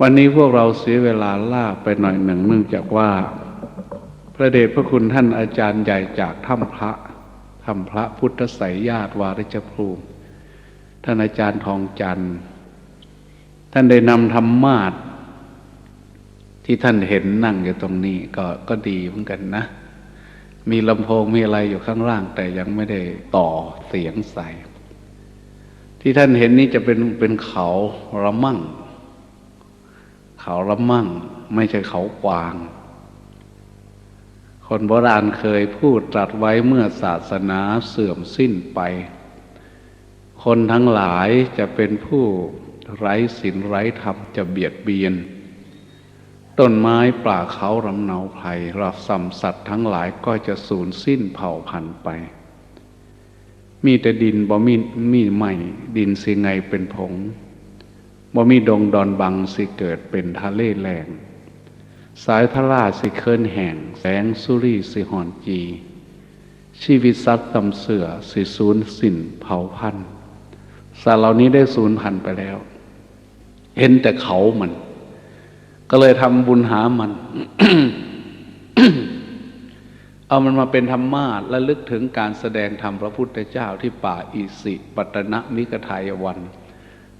วันนี้พวกเราเสียเวลาล่าไปหน่อยหนึ่งเนื่องจากว่า พระเดชพระคุณท่านอาจารย์ใหญ่จากถ้ำพระถ้ำพระพุทธไสยญาติวาริจภูมิท่านอาจารย์ทองจันทร์ ท่านได้นำธรรมาทที่ท่านเห็นนั่งอยู่ตรงนี้ก็ก็ดีเหมือนกันนะ มีลำโพงมีอะไรอยู่ข้างล่าง แต่ยังไม่ได้ต่อเสียงใส่ ที่ท่านเห็นนี้จะเป็นเป็นเขาระมั่ง เขาระมั่ง ไม่ใช่เขากวาง คนโบราณเคยพูดตรัสไว้เมื่อศาสนาเสื่อมสิ้นไป คนทั้งหลายจะเป็นผู้ไร้ศีลไร้ธรรมจะเบียดเบียน ต้นไม้ป่าเขารำเนาไพรรับสัมสัตว์ทั้งหลายก็จะสูญสิ้นเผ่าพันธุ์ไป มีแต่ดินบ่มีมีใหม่ดินสิไงเป็นผง บ่มีดงดอนบังสิเกิดเป็นทะเลแหลงสายทราสิเคินแห่ง แสงสุรีสิหอนจี ชีวิตสัตว์ตำเสือสิสูญสิ้นเผาพันธุ์สัตว์เหล่านี้ได้สูญพันธุ์ไปแล้ว เห็นแต่เขามัน ก็เลยทำบุญหามัน เอามันมาเป็นธรรมาและลึกถึงการแสดงธรรมพระพุทธเจ้าที่ป่าอิสิปตนะมิกทายวัน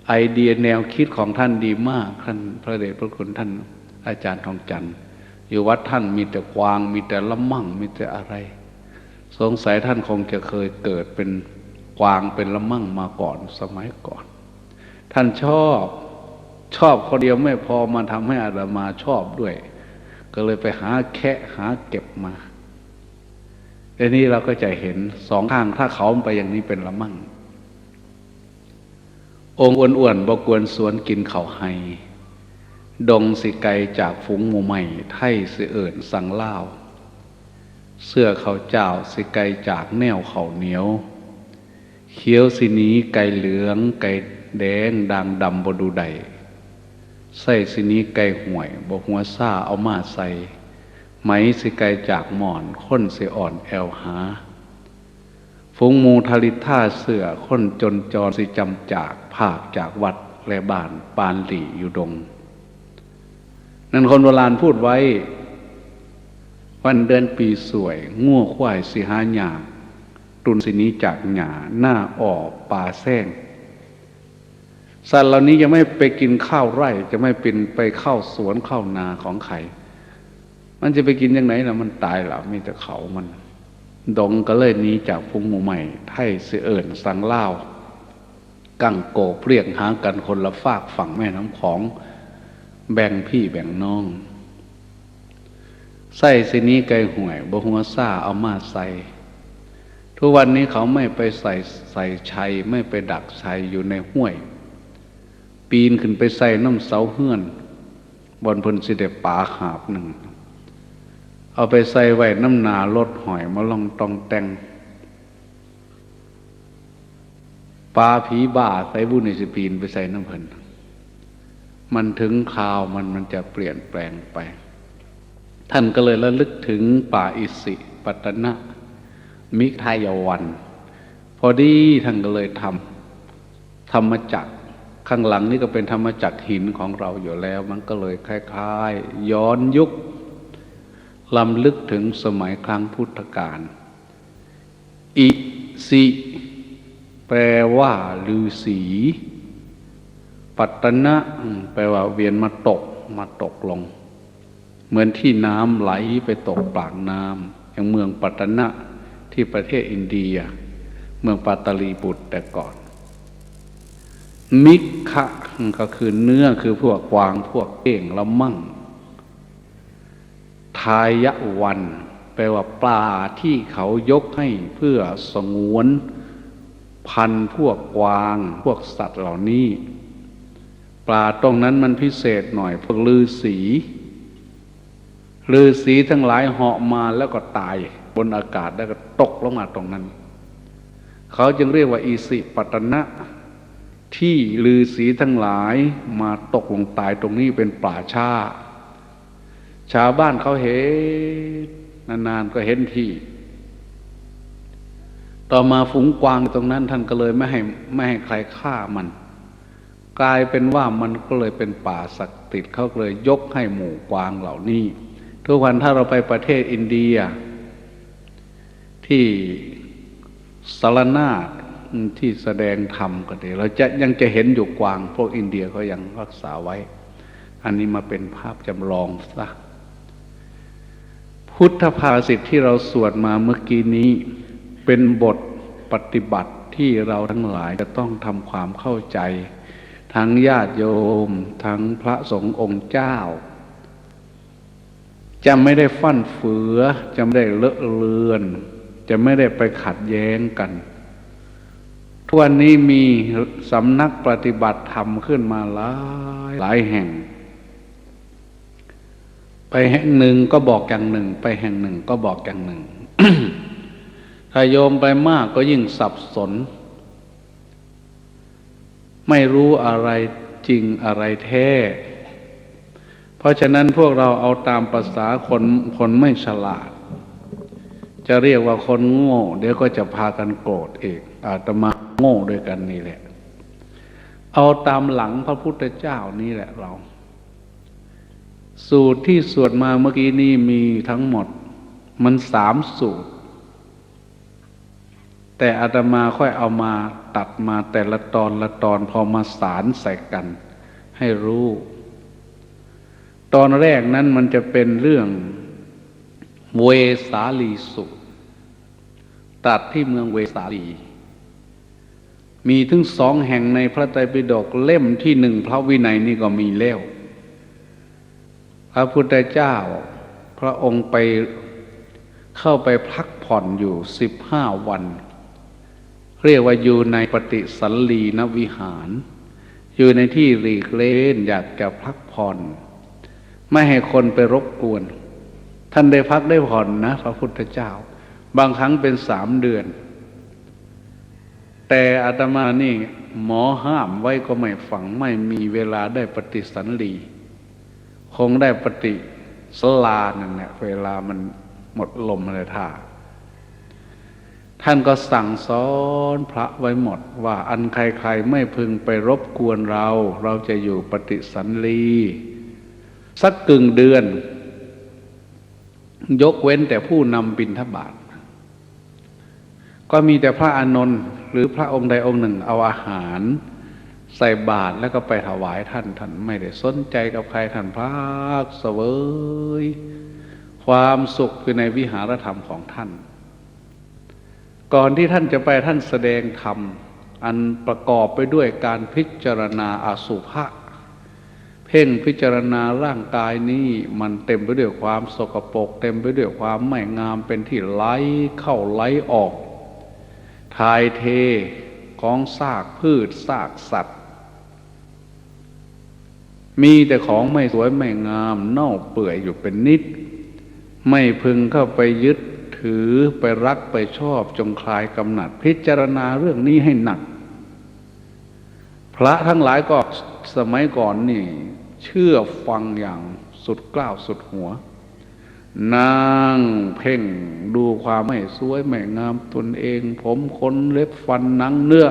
ไอเดียแนวคิดของท่านดีมากท่านพระเดชพระคุณท่านอาจารย์ทองจันทร์อยู่วัดท่านมีแต่กวาง มีแต่ละมั่งมีแต่อะไร สงสัยท่านคงจะเคยเกิดเป็นกวางเป็นละมั่งมาก่อนสมัยก่อน ท่านชอบชอบคนเดียวไม่พอมาทำให้อาตมาชอบด้วย ก็เลยไปหาแคะหาเก็บมาทีนี้เราก็จะเห็นสองข้างถ้าเขาไปอย่างนี้เป็นละมั่ง องค์อ้วนๆบกวนสวนกินเขาไฮดงสิไกจากฝูงหมูใหม่ ไทยสิเอิญสังเล่าเสื้อเขาเจ้าสิไกจากแนวเขาเหนียว เขียวสินี้ไก่เหลือง ไก่แดงดังดำบดูใดใส่สินี้ไก่ห่วยบหัวซ่าเอามาใส่ ไหมสิไกจากหมอนค้นสิอ่อนแอวหา ฝูงมูทลิท่าเสือค้นจนจรสิจำจากภาคจากวัดและบ้านปานหลี่อยู่ดง นั่นคนโบราณพูดไว้ วันเดือนปีสวย ง่วควายสิหาหยาตุนสินี้จากหยาหน้าออกป่าแซงสัตว์เหล่านี้จะไม่ไปกินข้าวไร่จะไม่เป็นไปเข้าสวนเข้านาของใคร มันจะไปกินยังไงนะมันตายหรอมีแต่เขามัน ดงก็เลยหนี้จากพุงหมูใหม่ไทยเสือเอิญสังเล่ากั้งโกเปรียกหากันคนละฝากฝั่งแม่น้ำของ แบ่งพี่แบ่งน้องใส่สินี้ไก่ห่วยบหัวซ่าเอามาใส่ ทุกวันนี้เขาไม่ไปใส่ใส่ชัยไม่ไปดักชัยอยู่ในห้วย ปีนขึ้นไปใส่น้ำเสาเฮือนบนพนสิเดป่าหาบหนึ่ง เอาไปใส่ไว้น้ำหนารถหอยมาลองตองแตงปลาผีบ้าใส่บุญในสปีนไปใส่น้ำเพลินมันถึงคราวมันมันจะเปลี่ยนแปลงไป ท่านก็เลยระลึกถึงป่าอิสิปตนะ มิทายวัน พอดีท่านก็เลยทำธรรมจักรข้างหลังนี่ก็เป็นธรรมจักรหินของเราอยู่แล้ว มันก็เลยคล้ายๆ ย้อนยุค ลำลึกถึงสมัยครั้งพุทธกาล อิสิแปลว่าฤาษีปัตตนะแปลว่าเวียนมาตกมาตกลง เหมือนที่น้ำไหลไปตกปากน้ำอย่างเมืองปัตตนะที่ประเทศอินเดีย เมืองปัตลีบุตรแต่ก่อน มิคะก็คือเนื้อคือพวกกวางพวกเก่งละมั่งายวัน แปลว่าปลาที่เขายกให้เพื่อสงวน พันพวกกวาง พวกสัตว์เหล่านี้ ปลาตรงนั้นมันพิเศษหน่อย พวกลือสีลือสีทั้งหลายเหาะมาแล้วก็ตาย บนอากาศแล้วก็ตกลงมาตรงนั้น เขาจึงเรียกว่าอีสิปตนะ ที่ลือสีทั้งหลายมาตกลงตายตรงนี้เป็นป่าชา ชาวบ้านเขาเห็นนานๆก็เห็นที่ต่อมาฝูงกวางตรงนั้นท่านก็เลยไม่ให้ไม่ให้ใครฆ่ามัน กลายเป็นว่ามันก็เลยเป็นป่าศักดิ์สิทธิ์เขาเลยยกให้หมู่กวางเหล่านี้ ทุกวันถ้าเราไปประเทศอินเดีย ที่สารนาที่แสดงธรรมก็ดีเราจะยังจะเห็นอยู่กวาง พวกอินเดียเขายังรักษาไว้ อันนี้มาเป็นภาพจำลองซะ พุทธภาษิตที่เราสวดมาเมื่อกี้นี้ เป็นบทปฏิบัติที่เราทั้งหลายจะต้องทำความเข้าใจ ทั้งญาติโยม ทั้งพระสงฆ์องค์เจ้า จะไม่ได้ฟั่นเฟือ จะไม่ได้เลอะเลือน จะไม่ได้ไปขัดแย้งกันทุกวันนี้มีสำนักปฏิบัติธรรมขึ้นมาหลายหลายแห่ง ไปแห่งหนึ่งก็บอกอย่างหนึ่ง ไปแห่งหนึ่งก็บอกอย่างหนึ่ง ถ้าโยมไปมากก็ยิ่งสับสน ไม่รู้อะไรจริงอะไรแท้ เพราะฉะนั้นพวกเราเอาตามภาษาคนคนไม่ฉลาด จะเรียกว่าคนโง่ เดี๋ยวก็จะพากันโกรธเองอาตมาโง่ด้วยกันนี่แหละ เอาตามหลังพระพุทธเจ้านี่แหละเรา สูตรที่สวดมาเมื่อกี้นี้มีทั้งหมด มันสามสูตร แต่อาตมาค่อยเอามาตัดมาแต่ละตอนละตอนพอมาสารใส่กัน ให้รู้ ตอนแรกนั้นมันจะเป็นเรื่องเวสาลีสูตร ตัดที่เมืองเวสาลี มีถึงสองแห่งในพระไตรปิฎกเล่มที่หนึ่งพระวินัยนี่ก็มีแล้ว พระพุทธเจ้า พระองค์ไปเข้าไปพักผ่อนอยู่สิบห้าวัน เรียกว่าอยู่ในปฏิสันลีนวิหาร อยู่ในที่หลีกเล่นอยากจะพักผ่อน ไม่ให้คนไปรบกวน ท่านได้พักได้ผ่อนนะ พระพุทธเจ้า บางครั้งเป็นสามเดือน แต่อาตมานี่หมอห้ามไว้ก็ไม่ฝังไม่มีเวลาได้ปฏิสันลี คงได้ปฏิสลานั่นแหละเวลามันหมดลมเลยท่าท่านก็สั่งสอนพระไว้หมด ว่าอันใครๆไม่พึงไปรบกวนเรา เราจะอยู่ปฏิสันลี สักกึ่งเดือน ยกเว้นแต่ผู้นำบินทบาทก็มีแต่พระอานนท์หรือพระองค์ใดองค์หนึ่งเอาอาหาร ใส่บาตรแล้วก็ไปถวายท่านท่านไม่ได้สนใจกับใครท่านพักเสวย ความสุขคือในวิหารธรรมของท่าน ก่อนที่ท่านจะไปท่านแสดงธรรม อันประกอบไปด้วยการพิจารณาอาสุภะเพ่งพิจารณาร่างกายนี้มันเต็มไปด้วยความสกปรกเต็มไปด้วยความไม่งามเป็นที่ไหลเข้าไหลออกทายเทของซากพืชซากสัตว์ มีแต่ของไม่สวยไม่งามเน่าเปื่อยอยู่เป็นนิด ไม่พึงเข้าไปยึดถือไปรักไปชอบจงคลายกำหนัด พิจารณาเรื่องนี้ให้หนัก พระทั้งหลายก็สมัยก่อนนี่ เชื่อฟังอย่างสุดกล้าวสุดหัวนั่งเพ่งดูความไม่สวยไม่งามตนเอง ผมขนเล็บฟันหนังเนื้อ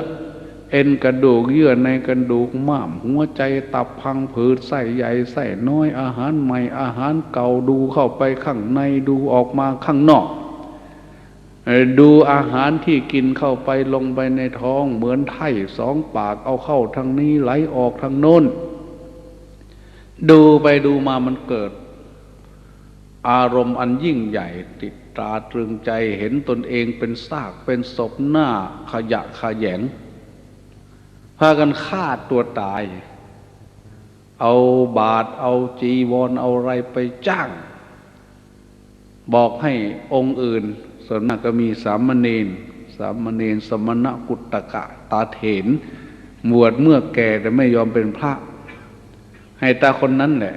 เอ็นกระดูกเยื่อในกระดูกม้ามหัวใจตับพังผืดไส้ใหญ่ไส้น้อยอาหารใหม่อาหารเก่าดูเข้าไปข้างในดูออกมาข้างนอกดูอาหารที่กินเข้าไปลงไปในท้องเหมือนไถ่สองปากเอาเข้าทางนี้ไหลออกทางโน้น ดูไปดูมามันเกิด อารมณ์อันยิ่งใหญ่ติดตราตรึงใจเห็นตนเองเป็นซากเป็นศพหน้าขยะขยงากันฆ่าตัวตาย เอาบาทเอาจีวรเอาอะไรไปจ้าง บอกให้องค์อื่นส่วนมากก็มีสามเณรสามเณรสมณกุตตกะตาเถนบวชเมื่อแก่แต่ไม่ยอมเป็นพระ ให้ตาคนนั้นแหละ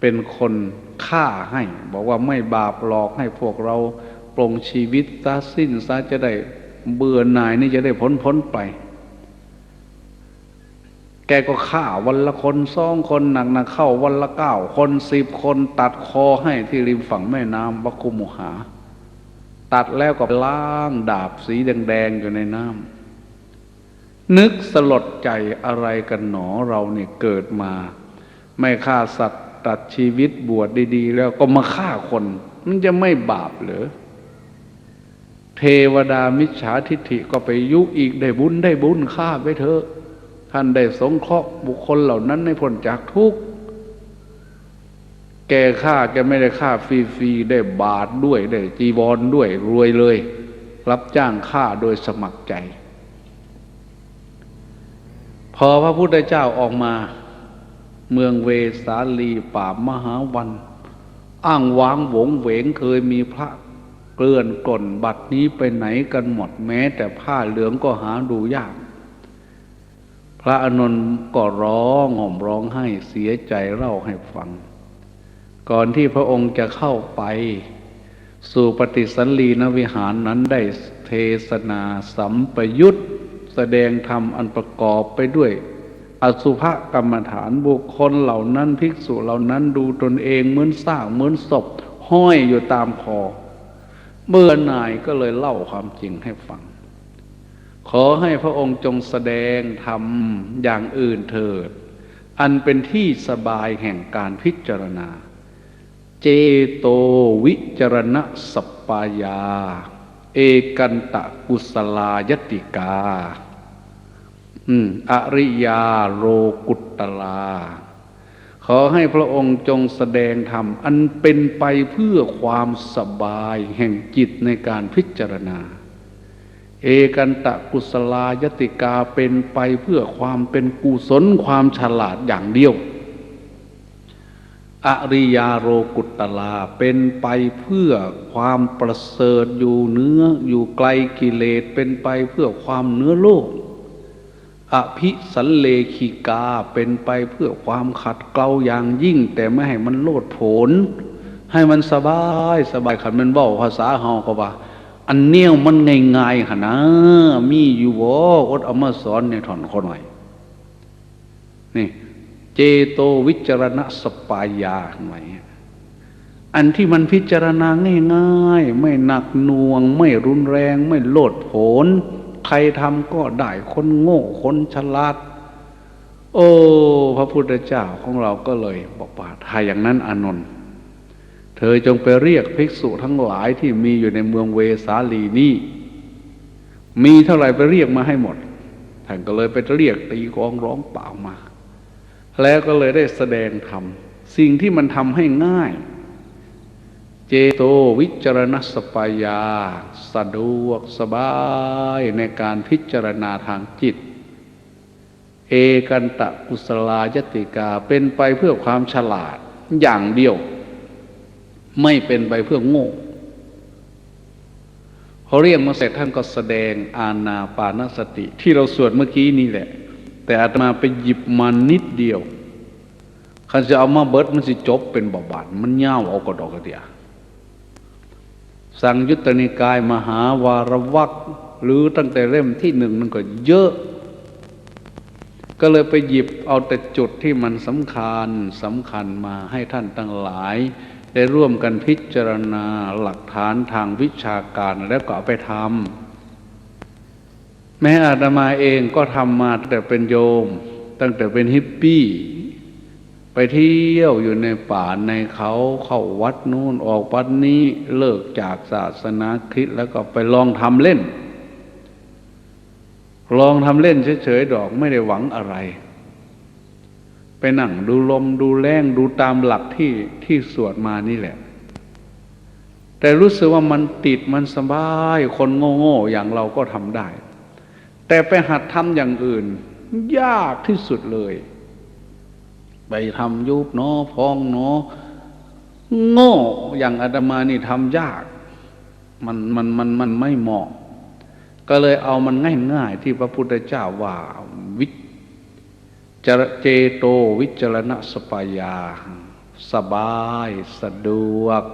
เป็นคนฆ่าให้ บอกว่าไม่บาปหลอกให้พวกเราปลงชีวิตซะสิ้นซะจะได้เบื่อหน่ายนี่จะได้พ้นพ้นไป แกก็ฆ่าวันละคนสองคนหนักหนักเข้าวันละเก้าคนสิบคนตัดคอให้ที่ริมฝั่งแม่น้ำวัคคุมุหา ตัดแล้วก็ล้างดาบสีแดงๆอยู่ในน้นึกสลดใจอะไรกันหนอเราเนี่ยเกิดมา ไม่ฆ่าสัตว์ตัดชีวิตบวชดีๆ แล้วก็มาฆ่าคน มันจะไม่บาปเหรอเทวดามิจฉาทิฏฐิก็ไปยุอีกได้บุญได้บุญฆ่าไปเถอะ ท่านได้สงเคราะห์บุคคลเหล่านั้นในพ้นจากทุกข์แกฆ่าแกไม่ได้ฆ่าฟรีๆได้บาทด้วยได้จีวรด้วยรวยเลย รับจ้างฆ่าโดยสมัครใจ พอพระพุทธเจ้าออกมา เมืองเวสาลีป่ามหาวัน อ้างว้างหวงเหวงเคยมีพระเกลื่อนกล่นบัดนี้ไปไหนกันหมดแม้ แต่ผ้าเหลืองก็หาดูยาก พระอานนท์ก็ร้องห่มร้องไห้เสียใจเล่าให้ฟัง ก่อนที่พระองค์จะเข้าไป สู่ปฏิสันลีนวิหารนั้นได้เทศนาสัมปยุตแสดงธรรมอันประกอบไปด้วย อสุภกรรมฐานบุคคลเหล่านั้นภิกษุเหล่านั้นดูตนเองเหมือนสร้างเหมือนศพห้อยอยู่ตามคอเบื่อหน่ายก็เลยเล่าความจริงให้ฟัง ขอให้พระองค์จงแสดงธรรมอย่างอื่นเถิด อันเป็นที่สบายแห่งการพิจารณา เจโตวิจารณสปปายา เอกันตะกุสลายติกาอืมอริยาโรกุตตลา ขอให้พระองค์จงแสดงธรรม อันเป็นไปเพื่อความสบายแห่งจิตในการพิจารณา เอกันตะกุศลายติกาเป็นไปเพื่อความเป็นกุศลความฉลาดอย่างเดียว อริยาโรกุตตลาเป็นไปเพื่อความประเสริฐอยู่เนื้ออยู่ไกลกิเลสเป็นไปเพื่อความเนื้อโลก อภิสันเลขีกาเป็นไปเพื่อความขัดเกลาอย่างยิ่ง แต่ไม่ให้มันโลดโผนให้มันสบายสบายขันมันเบ้าภาษาเฮาก็ว่า อันเนี้ยมันง่ายๆหะนะมีอยู่บ่อดเอามาสอนในถอนคนหน่อยนี่เจโตวิจารณสปายาหน่อยอันที่มันพิจารณาง่ายๆ ไม่หนักหน่วง ไม่รุนแรง ไม่โลดโผนใครทำก็ได้คนโง่คนฉลาด โอ้ พระพุทธเจ้าของเราก็เลย บอกว่าถ้าอย่างนั้นอานนท์ เธอจงไปเรียกภิกษุทั้งหลายที่มีอยู่ในเมืองเวสาลีนี้มีเท่าไหร่ไปเรียกมาให้หมด ท่านก็เลยไปเรียกตีกองร้องเปล่ามา แล้วก็เลยได้แสดงธรรม สิ่งที่มันทำให้ง่าย เจโตวิจารณสปายา สะดวกสบายในการพิจารณาทางจิต เอกันตะกุศลายติกาเป็นไปเพื่อความฉลาดอย่างเดียว ไม่เป็นไปเพื่อโง่พอเรียกมาเสร็จท่านก็แสดงอาณาปานสติ ที่เราสวดเมื่อกี้นี่แหละ แต่อาตมาไปหยิบมานิดเดียวคันจะเอามาเบิดมันสิจบเป็นบบาดมันเง่าเอากระดอกกระเดียสังยุตตนิกายมหาวารวักหรือตั้งแต่เล่มที่หนึ่งนั่นก็เยอะ ก็เลยไปหยิบเอาแต่จุดที่มันสำคัญสำคัญมาให้ท่านตั้งหลาย ได้ร่วมกันพิจารณาหลักฐานทางวิชาการแล้วก็เอาไปทำแม้อาตมาเองก็ทำมาตั้งแต่เป็นโยม ตั้งแต่เป็นฮิปปี้ไปเที่ยวอยู่ในป่าในเขาเข้าวัดนู่นออกวัดนี้เลิกจากศาสนาคริสต์แล้วก็ไปลองทำเล่น ลองทำเล่นเฉยๆดอกไม่ได้หวังอะไร ไปนั่งดูลมดูแรงดูตามหลักที่ที่สวดมานี่แหละ แต่รู้สึกว่ามันติดมันสบายคนโง่ๆอย่างเราก็ทำได้ แต่ไปหัดทำอย่างอื่น ยากที่สุดเลย ไปทำยุบเนาะพองเนาะโง่อย่างอาตมานี่ทำยาก มันมันมันมันไม่เหมาะ ก็เลยเอามันง่ายๆที่พระพุทธเจ้าว่าวิ จรเจโตวิจารณสปายา สบายสะดวก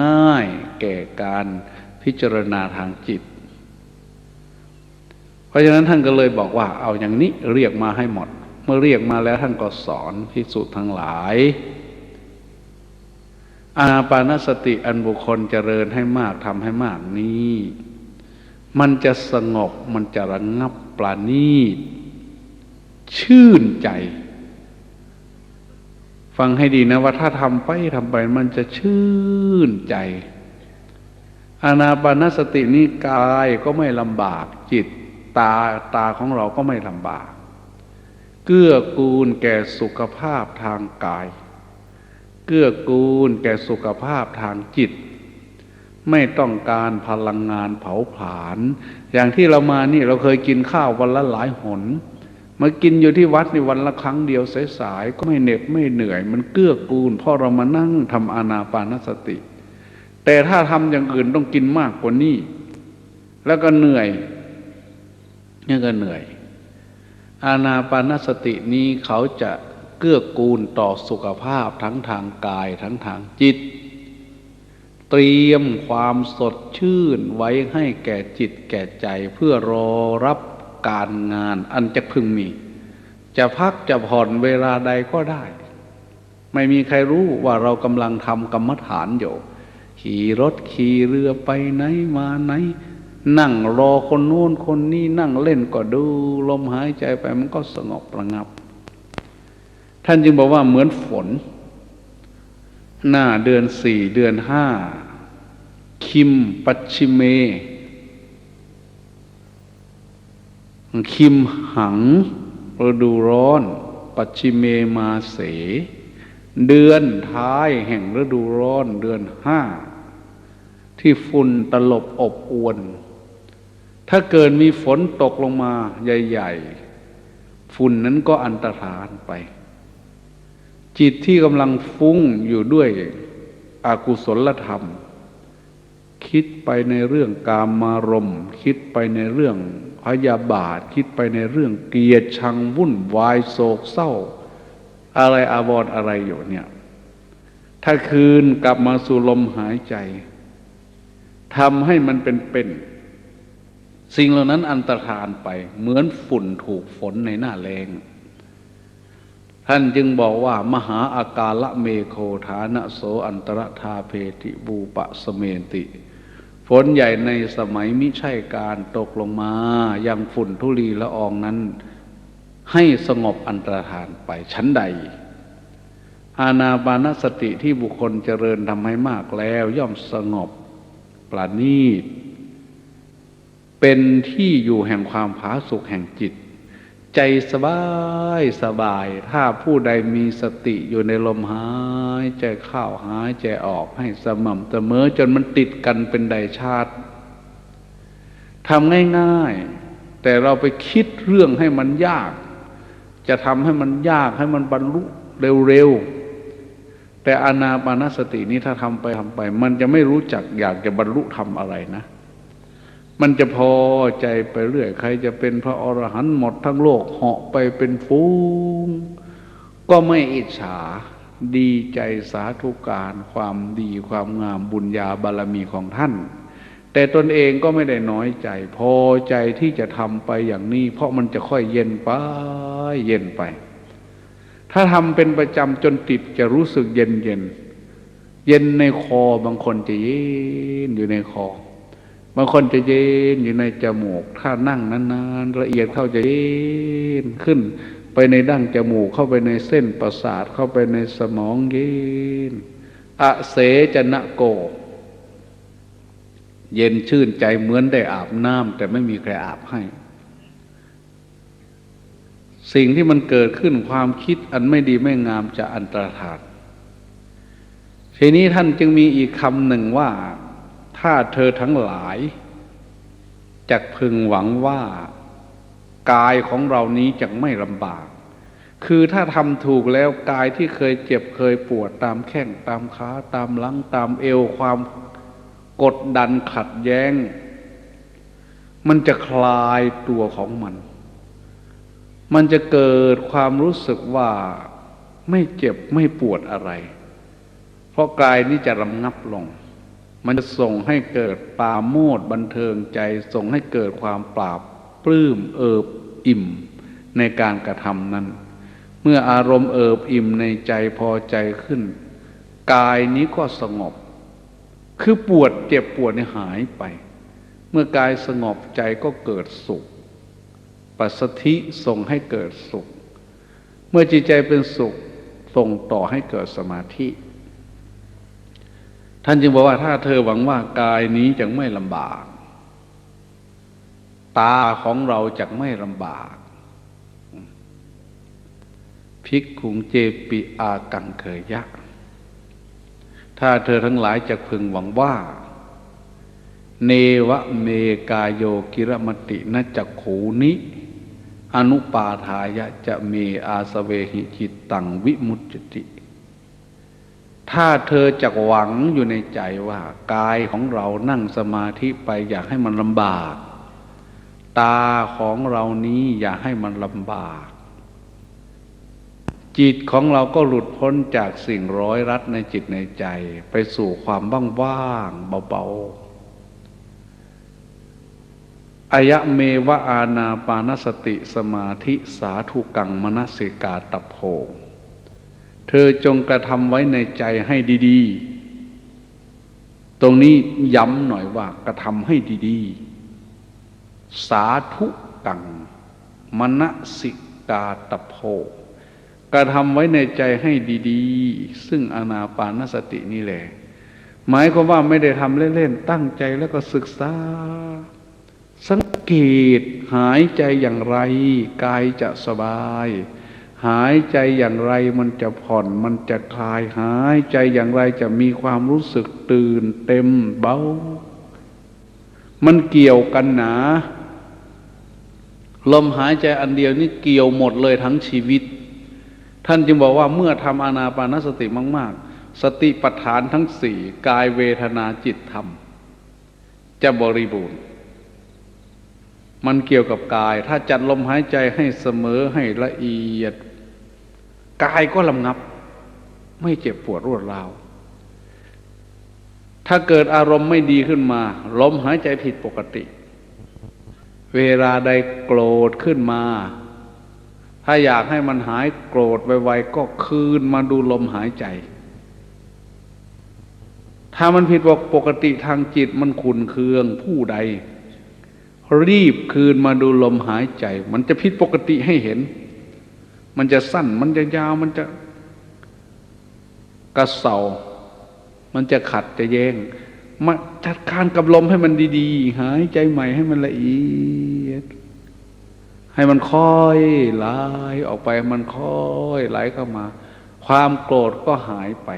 ง่ายแก่การพิจารณาทางจิต เพราะฉะนั้นท่านก็เลยบอกว่า เอาอย่างนี้เรียกมาให้หมด เมื่อเรียกมาแล้วท่านก็สอนพิสุทั้งหลาย อาปานสติอันบุคคลเจริญให้มากทำให้มากนี้ มันจะสงบมันจะระงงับปปราณีต ชื่นใจ ฟังให้ดีนะว่าถ้าทำไปทำไปมันจะชื่นใจ อานาปานสตินี้กายก็ไม่ลำบาก จิตตาตาของเราก็ไม่ลำบาก เกื้อกูลแก่สุขภาพทางกาย เกื้อกูลแก่สุขภาพทางจิตไม่ต้องการพลังงานเผาผลาญอย่างที่เรามานี่เราเคยกินข้าววันละหลายหน มากินอยู่ที่วัดในวันละครั้งเดียวสายๆก็ไม่เหน็บไม่เหนื่อย มันเกื้อกูลเพราะเรามานั่งทำอานาปานสติ แต่ถ้าทำอย่างอื่นต้องกินมากกว่านี้ แล้วก็เหนื่อยนี่ก็เหนื่อย อานาปานสตินี้เขาจะเกื้อกูลต่อสุขภาพทั้งทางกายทั้งทางจิต เตรียมความสดชื่นไว้ให้แก่จิตแก่ใจเพื่อรอรับ การงานอันจะพึงมี จะพักจะผ่อนเวลาใดก็ได้ ไม่มีใครรู้ว่าเรากำลังทำกรรมฐานอยู่ ขี่รถขี่เรือไปไหนมาไหน นั่งรอคนโน้นคนนี้นั่งเล่นก็ดู ลมหายใจไปมันก็สงบระงับ ท่านจึงบอกว่าเหมือนฝน หน้าเดือนสี่เดือนห้าคิมปัชชิเม คิมหังฤดูร้อน ปัชชิเมมาเส เดือนท้ายแห่งฤดูร้อนเดือนห้า ที่ฝุ่นตลบอบอวน ถ้าเกิดมีฝนตกลงมาใหญ่ ๆ ฝุ่นนั้นก็อันตรธานไป จิตที่กำลังฟุ้งอยู่ด้วยอากุศลธรรม คิดไปในเรื่องกามารม คิดไปในเรื่อง พยาบาทคิดไปในเรื่องเกลียดชังวุ่นวายโศกเศร้า อะไรอาวรณ์อะไรอยู่เนี่ย ถ้าคืนกลับมาสู่ลมหายใจทำให้มันเป็นเป็น สิ่งเหล่านั้นอันตรธานไป เหมือนฝุ่นถูกฝนในหน้าแรงท่านจึงบอกว่ามหาอากาละเมโคฐานะโสอันตรธาเพติบูปะสเมนติ ฝนใหญ่ในสมัยมิใช่การตกลงมา ยังฝุ่นทุลีละอองนั้น ให้สงบอันตรธานไปชั้นใด อาณาบานสติที่บุคคลเจริญทำให้มากแล้วย่อมสงบปราณีตเป็นที่อยู่แห่งความผาสุกแห่งจิต ใจสบายสบาย ถ้าผู้ใดมีสติอยู่ในลมหายใจเข้าหายใจออกให้สม่ำเสมอจนมันติดกันเป็นไดชาติทำง่ายๆ แต่เราไปคิดเรื่องให้มันยาก จะทำให้มันยากให้มันบรรลุเร็วๆ แต่อนาปานสตินี้ถ้าทำไปทำไป มันจะไม่รู้จักอยากจะบรรลุทำอะไรนะ มันจะพอใจไปเรื่อย ใครจะเป็นพระอรหันต์หมดทั้งโลกเหาะไปเป็นฟูง ก็ไม่อิจฉาดีใจสาธุการความดีความงามบุญญาบารมีของท่าน แต่ตนเองก็ไม่ได้น้อยใจ พอใจที่จะทำไปอย่างนี้ เพราะมันจะค่อยเย็นไปเย็นไป ถ้าทำเป็นประจำจนติดจะรู้สึกเย็นเย็น เย็นในคอบางคนจะเย็นอยู่ในคอ บางคนจะเย็นอยู่ในจมูก ถ้านั่งนานๆละเอียดเข้าจะเย็นขึ้น ไปในดั้งจมูกเข้าไปในเส้นประสาทเข้าไปในสมองเย็นอเสจนะโก เย็นชื่นใจเหมือนได้อาบน้ำแต่ไม่มีใครอาบให้ สิ่งที่มันเกิดขึ้นความคิดอันไม่ดีไม่งามจะอันตรธานทีนี้ท่านจึงมีอีกคำหนึ่งว่า ถ้าเธอทั้งหลายจะพึงหวังว่ากายของเรานี้จะไม่ลำบาก คือถ้าทำถูกแล้วกายที่เคยเจ็บเคยปวดตามแข้งตามขาตามหลังตามเอวความกดดันขัดแย้ง มันจะคลายตัวของมัน มันจะเกิดความรู้สึกว่าไม่เจ็บไม่ปวดอะไร เพราะกายนี้จะรำงับลง มันจะส่งให้เกิดปาโมดบันเทิงใจ ส่งให้เกิดความปราบปลื้มเอิบอิ่มในการกระทำนั้น เมื่ออารมณ์เอิบอิ่มในใจพอใจขึ้น กายนี้ก็สงบ คือปวดเจ็บปวดเนี่ยหายไป เมื่อกายสงบใจก็เกิดสุข ปัสสธิส่งให้เกิดสุข เมื่อจิตใจเป็นสุขส่งต่อให้เกิดสมาธิ ท่านจึงบอกว่าถ้าเธอหวังว่ากายนี้จะไม่ลำบาก ตาของเราจะไม่ลำบากภิกขุงเจปิอากังเคยยะ ถ้าเธอทั้งหลายจะพึงหวังว่า เนวะเมกายโยกิรมตินจักขูนิอนุปาทายะจะเมอาสเวหิจิตตังวิมุตติ ถ้าเธอจะหวังอยู่ในใจว่ากายของเรานั่งสมาธิไปอยากให้มันลำบาก ตาของเรานี้อย่าให้มันลำบาก จิตของเราก็หลุดพ้นจากสิ่งร้อยรัดในจิตในใจ ไปสู่ความว่างๆเบาๆอายะเมวะอาณาปานสติสมาธิสาธุกังมนสิกาตโพ เธอจงกระทำไว้ในใจให้ดี ๆ ตรงนี้ย้ำหน่อยว่ากระทำให้ดี ๆ สาธุกังมนสิกาตโพกระทำไว้ในใจให้ดีๆ ซึ่งอนาปานสตินี่แหละ หมายความว่าไม่ได้ทำเล่นๆ ตั้งใจแล้วก็ศึกษา สังเกตหายใจอย่างไร กายจะสบาย หายใจอย่างไรมันจะผ่อนมันจะคลาย หายใจอย่างไรจะมีความรู้สึกตื่นเต็มเบา มันเกี่ยวกันหนา ลมหายใจอันเดียวนี่เกี่ยวหมดเลยทั้งชีวิต ท่านจึงบอกว่าเมื่อทำอานาปานสติมาก ๆ สติปัฏฐานทั้งสี่กายเวทนาจิตธรรม จะบริบูรณ์มันเกี่ยวกับกาย ถ้าจัดลมหายใจให้เสมอให้ละเอียด กายก็ลำงับ ไม่เจ็บปวดรวดราว ถ้าเกิดอารมณ์ไม่ดีขึ้นมาลมหายใจผิดปกติ เวลาใดโกรธขึ้นมา ถ้าอยากให้มันหายโกรธไวๆก็คืนมาดูลมหายใจ ถ้ามันผิดปกติทางจิตมันขุนเคืองผู้ใด รีบคืนมาดูลมหายใจ มันจะผิดปกติให้เห็น มันจะสั้น มันจะยาว มันจะกระเสามันจะขัดจะแยงมาจัดการกับลมให้มันดีๆ หายใจใหม่ให้มันละเอียด ให้มันค่อยไหลออกไป มันค่อยไหลเข้ามา ความโกรธก็หายไป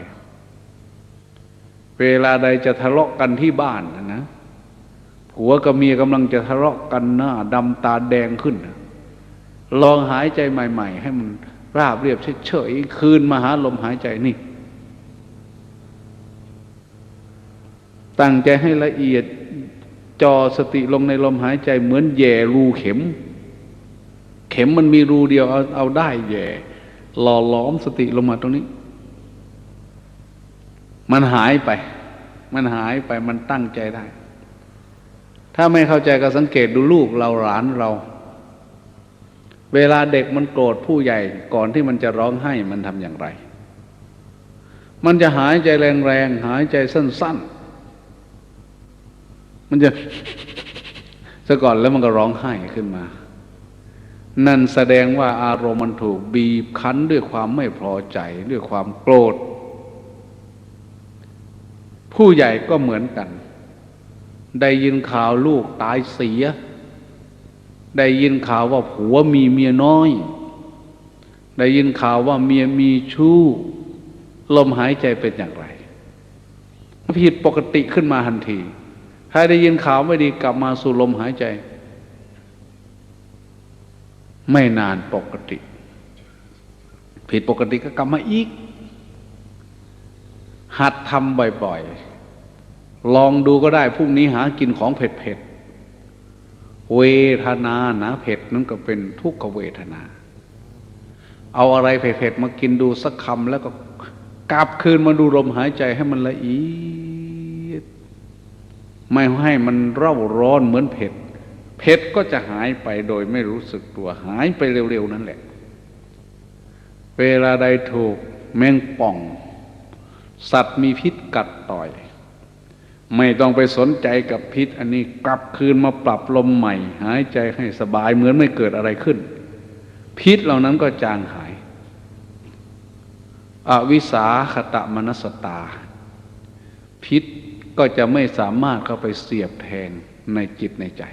เวลาใดจะทะเลาะกันที่บ้านนะนะผัวกับเมียกำลังจะทะเลาะกันหน้าดำตาแดงขึ้น ลองหายใจใหม่ ๆ ให้มันราบเรียบเฉยๆคืนมาหาลมหายใจนี่ ตั้งใจให้ละเอียดจอสติลงในลมหายใจเหมือนแย่รูเข็ม เข็มมันมีรูเดียวเอาเอาได้แย่หล่อล้อมสติลงมาตรงนี้ มันหายไป มันหายไปมันตั้งใจได้ ถ้าไม่เข้าใจก็สังเกตดูลูกเราหลานเรา เวลาเด็กมันโกรธผู้ใหญ่ก่อนที่มันจะร้องไห้มันทำอย่างไร มันจะหายใจแรงๆหายใจสั้น ๆ มันจะซะก่อนแล้วมันก็ร้องไห้ขึ้นมา นั่นแสดงว่าอารมณ์มันถูกบีบคั้นด้วยความไม่พอใจด้วยความโกรธ ผู้ใหญ่ก็เหมือนกัน ได้ยินข่าวลูกตายเสีย ได้ยินข่าวว่าผัวมีเมียน้อย ได้ยินข่าวว่าเมียมีชู้ ลมหายใจเป็นอย่างไรผิดปกติขึ้นมาทันทีถ้าได้ยินข่าวไม่ดีกลับมาสู่ลมหายใจ ไม่นานปกติ ผิดปกติก็กลับมาอีก หัดทำบ่อยๆ ลองดูก็ได้พรุ่งนี้หากินของเผ็ดๆ เวทนานะเผ็ดนั่นก็เป็นทุกขเวทนา เอาอะไรเผ็ดๆมากินดูสักคำแล้วก็กลับคืนมาดูลมหายใจให้มันละเอียดไม่ให้มันเร่าร้อนเหมือนเผ็ดเผ็ดก็จะหายไปโดยไม่รู้สึกตัวหายไปเร็วๆนั่นแหละ เวลาใดถูกแมงป่อง สัตว์มีพิษกัดต่อย ไม่ต้องไปสนใจกับพิษ อันนี้กลับคืนมาปรับลมใหม่ หายใจให้สบายเหมือนไม่เกิดอะไรขึ้น พิษเหล่านั้นก็จางหาย อวิสาขตะมนสตา พิษก็จะไม่สามารถเข้าไปเสียบแทงในจิตในใจ